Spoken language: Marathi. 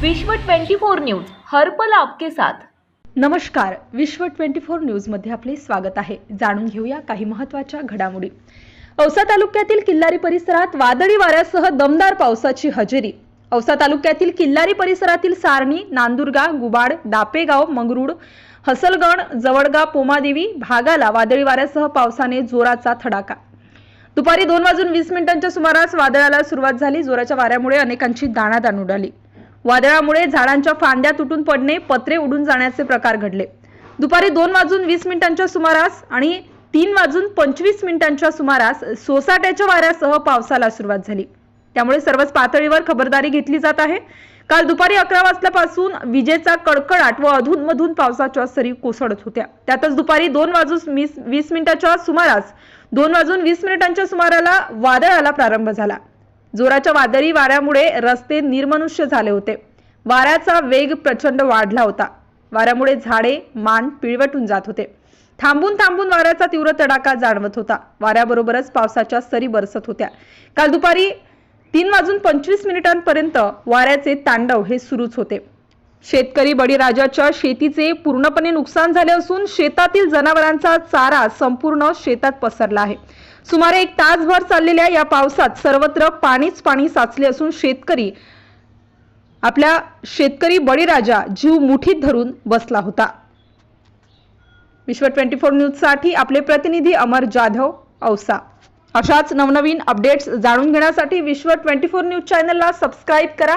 विश्व 24 न्यूज हरपल आपके साथ. नमस्कार. विश्व 24 न्यूजमध्ये आपले स्वागत आहे. जाणून घेऊया काही महत्त्वाच्या घडामोडी. औसा तालुक्यातील किल्लारी परिसरात वादळी वाऱ्यासह दमदार पावसाची हजेरी. औसा तालुक्यातील किल्लारी परिसरातील सारणी नांदुर्गा गुबाड दापेगाव मंगरुड हसलगण जवळगा पोमादेवी भागाला वादळी वाऱ्यासह पावसाने जोराचा थडाका. दुपारी दोन वाजून वीस मिनिटांच्या सुमारास वादळाला सुरुवात झाली. जोराच्या वाऱ्यामुळे अनेकांची दाणादाण उडाली. वादळामुळे झाडांच्या फांद्या तुटून पडणे पत्रे उडून जाण्याचे प्रकार घडले. दुपारी दोन वाजून वीस मिनिटांच्या सुमारास आणि तीन वाजून पंचवीस मिनिटांच्या सुमारास सोसाट्याच्या वाऱ्यासह पावसाला सुरुवात झाली. त्यामुळे सर्वच पातळीवर खबरदारी घेतली जात आहे. काल दुपारी अकरा वाजल्यापासून विजेचा कडकडाट व अधूनमधून पावसाच्या सरी कोसळत होत्या. त्यातच दुपारी दोन वाजून वीस वीस मिनिटाच्या सुमारास दोन वाजून वीस मिनिटांच्या सुमाराला वादळाला प्रारंभ झाला. जोराच्या वादळी वाऱ्यामुळे रस्ते निर्मनुष्य झाले होते. वाऱ्याचा वेग प्रचंड वाढला होता. वाऱ्यामुळे झाडे मान पिळवटून जात होते. थांबून थांबून वाऱ्याचा तीव्र तडाखा जाणवत होता. वाऱ्याबरोबरच पावसाच्या सरी बरसत होत्या. काल दुपारी तीन वाजून पंचवीस मिनिटांपर्यंत वाऱ्याचे तांडव हे सुरूच होते. शेतकरी बळीराजाच्या शेतीचे पूर्णपणे नुकसान झाले असून शेतातील जनावरांचा चारा संपूर्ण शेतात पसरला आहे. सुमारे एक तासभर चाललेल्या या पावसात सर्वत्र पाणीच पाणी साचले असून शेतकरी आपल्या शेतकरी बळीराजा जीव मुठीत धरून बसला होता. विश्व ट्वेंटी फोर न्यूजसाठी आपले प्रतिनिधी अमर जाधव औसा. अशाच नवनवीन अपडेट्स जाणून घेण्यासाठी विश्व ट्वेंटी फोर न्यूज चॅनलला सबस्क्राईब करा.